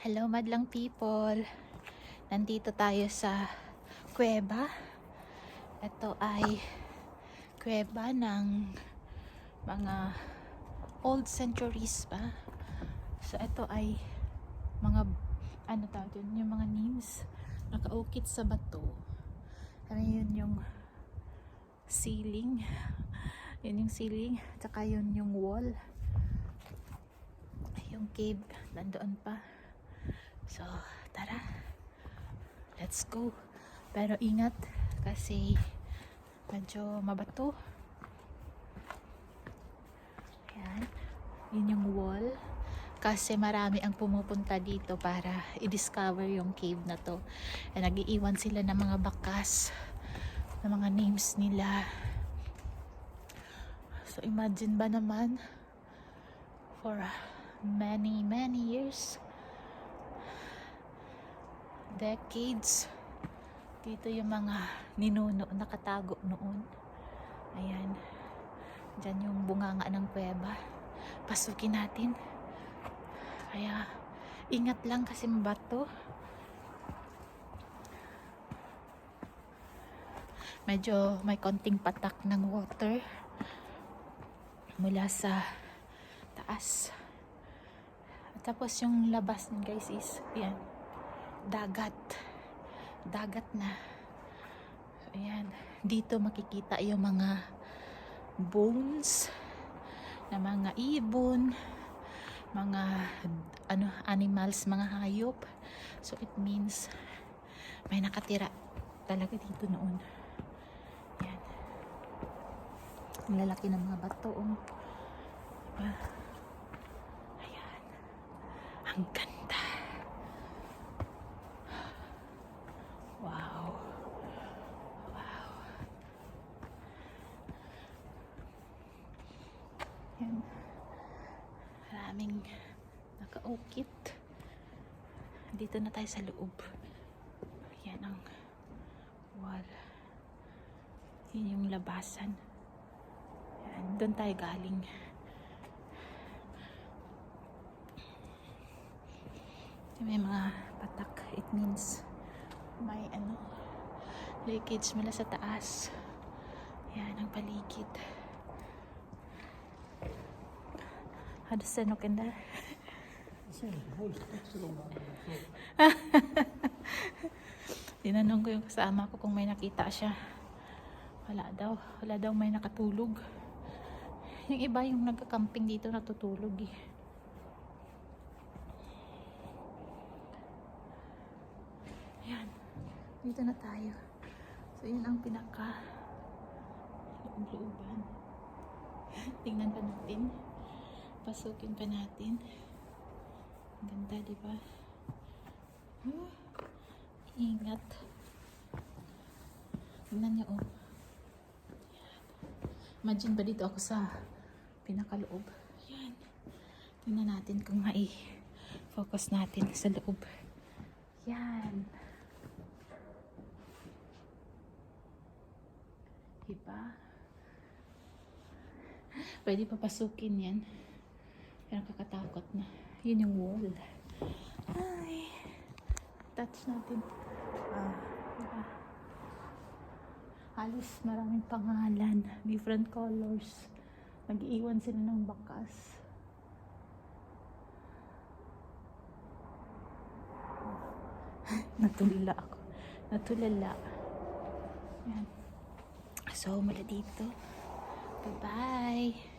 Hello madlang people. Nandito tayo sa kuweba. Ito ay kuweba ng mga old centuries pa. So ito ay mga ano tawag yun, yung mga names nakaukit sa bato. Ano yun yung ceiling. Yun yung ceiling. Tsaka yun yung wall. Yung cave nandoon pa. So, tara. Let's go. Pero ingat kasi medyo mabato. Ayan. Yun yung wall. Kasi marami ang pumupunta dito para i-discover yung cave na to. And nag-iiwan sila ng mga bakas ng mga names nila. So imagine ba naman for many many years decades dito yung mga ninuno nakatago noon. Ayan. Dyan yung bunganga ng kuweba. Pasukin natin. Kaya ingat lang kasi mabato medyo may konting patak ng water mula sa taas. Tapos yung labas guys is yan dagat. Dagat na. Ayan. Dito makikita yung mga bones na mga ibon mga ano animals mga hayop. So it means may nakatira talaga dito noon. Yan ang lalaki ng mga bato oh. ayan. Ang ganda maraming nakaukit. Dito na tayo sa loob. Yan ang wall. Yun yung labasan. Yan, doon tayo galing. May mga patak. It means may ano leakage mula sa taas. Yan ang paligid hade sen noen der Tinanong ko yung kasama ko kung may nakita siya. Wala daw. Wala daw may nakatulog. Yung iba yung nagka-camping dito natutulog eh. Ayan. Dito na tayo. So, yun ang pinaka loob-looban. Tingnan pa natin. Pasukin pa natin. Ang ganda, di ba? Huh? Ingat. Tingnan niyo, oh. Imagine ba dito ako sa pinakaloob? Yan. Tingnan natin kung mai-focus natin sa loob. Yan. Diba? Pwede papasukin yan. Pero kakatakot na. Yun yung wall. Ay. Touch natin. Ah, diba? Halos maraming pangalan. Different colors. Nag-iwan sila ng bakas. Natulala ako. Natulala. Yan. So, mula dito. Bye-bye.